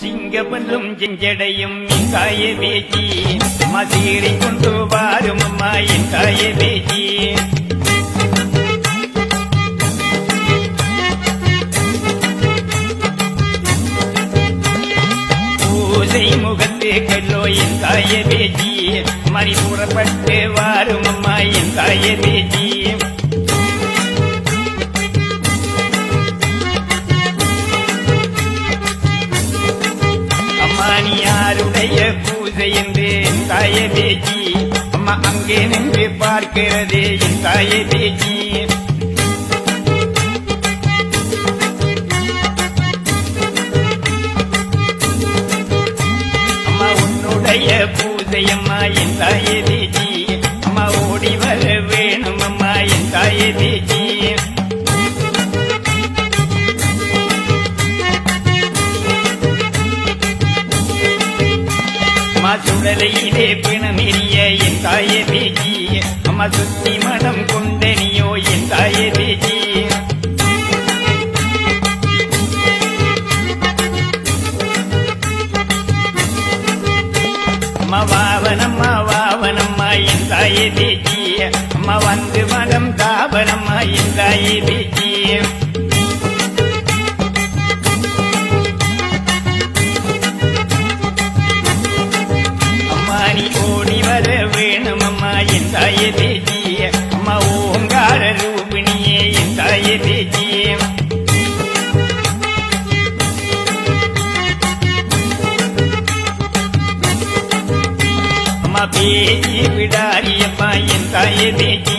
சிங்கமலும் செஞ்சடையும் என் தாயே பேச்சி. மசீரை கொண்டு வாரும் அம்மா என் தாயே பேச்சி. பூசை முகத்தே கல்லோ என் தாயே பேச்சி. மணி புறப்பட்டு வாரும் அம்மா என் தாயே பேச்சி. தாயே பேச்சி அம்மா அங்கே நின்று பார்க்கிறதே என் தாயே பேச்சி. அம்மா உன்னுடைய பூஜை அம்மா என் தாயே பேச்சி. அம்மா ஓடி வர வேணும் அம்மா என் தாயே பேச்சி. அம்மா சுடலையிலே பிணமெறிய என் தாயே தேஜி அம்மா சுத்தி மனம் கொண்டனியோ என் தாயே தேஜி அம்மா வாவனம்மா வாவனம்மா என் தாயே தேஜி அம்மா வந்து மனம் தாபனம்மா என் தாயே பேச்சி அம்மா பேச்சி விடாரி என் தாயே பேச்சி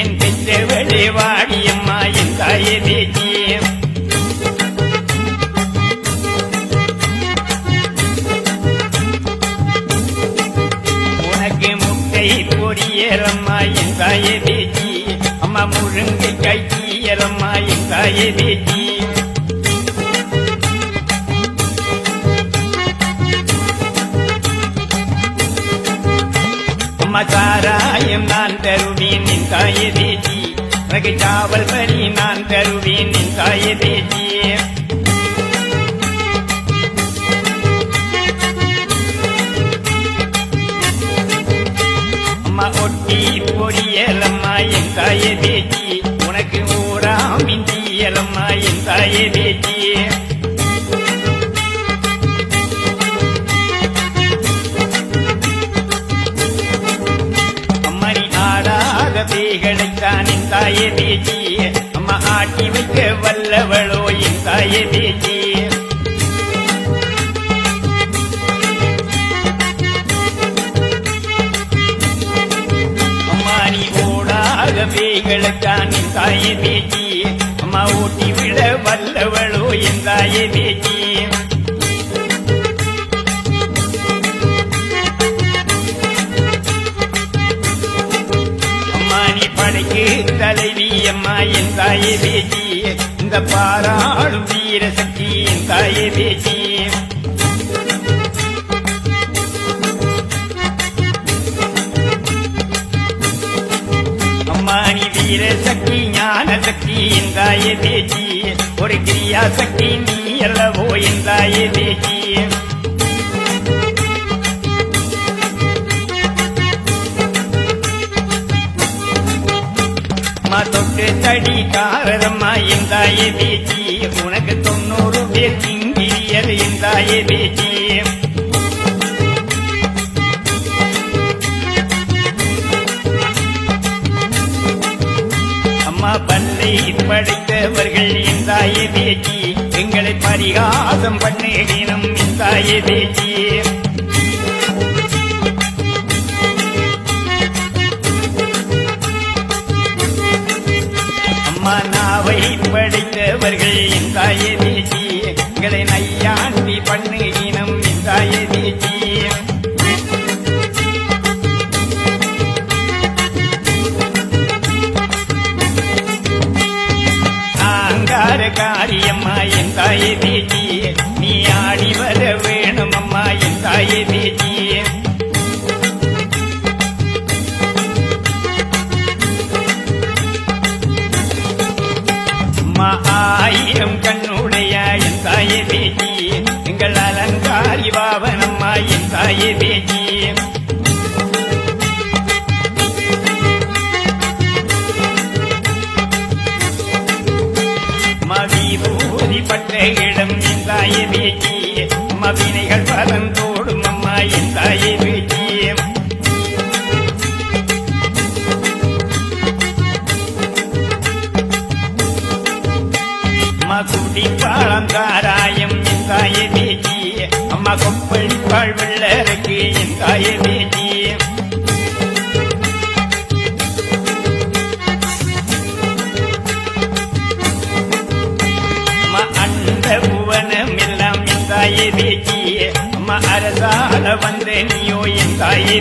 என் பெற்றவளே வாடி அம்மா என் தாயே பேச்சி உனக்கு முட்டை பொரியலம்மா என் தாயே பேச்சி அம்மா முருங்கை கையலம்மா என் தாயே பேச்சி தருவேன் என் தாயே தேஜி. ரகை சாவல் நான் தருவேன் என் தாயே பேச்சி அம்மா ஒட்டி பொடியலம்மா என் தாயே தேஜி. உனக்கு ஊராமின் தீயலம்மா என் தாயே தேஜியே ஆடாத தாயே பேச்சி அம்மா ஆட்டி வைக்க வல்லவளோ என் தாயே பேச்சி அம்மா நீ ஓடாக பேய்களைத்தான் தாயே பேச்சி அம்மா ஓட்டி விட வல்லவளோ என் தாயே பேச்சி நீ படைக்கு தலைவி அம்மா என் தாயே பேச்சி. இந்த பாராளும் வீர சக்தி என் தாயே பேச்சி. அம்மா நீ வீர சக்தி ஞான சக்தி என் தாயே பேச்சி. ஒரு கிரியா சக்தி நீ அல்லவோ என் தாயே பேச்சி. பாரதம்மா காரதம்மா பேச்சி. உனக்கு தொண்ணூறு பேர் கிங்கிரியர் என் பேச்சி. அம்மா பல்லை படைத்தவர்கள் என் பேச்சி. எங்களை பரிகாசம் பண்ணிடினம் என் தாயே பேச்சி. படைத்தவர்கள் இந்தாய தாயே எங்களை நையாண்டி பண்ணுகினம் இந்தாய தாயே ஆங்கார காரியம்மா என் தாயே ஆயிரம் கண்ணுடைய என் தாயே பேச்சி எங்கள் அலங்காரி பாவனம்மா என் தாயே பேச்சி மதிபூதி பட்ட இடம் என் தாயே பேச்சி மதினைகள் பலந்தோடும் அம்மா குடி பாலம் தாராயம் என் தாயே அம்மா கொப்பளி பால் வெள்ளருக்கு என் தாயே அண்ட புவனம் எல்லாம் என் தாயே அம்மா அரசால வந்த நீயோ என் தாயே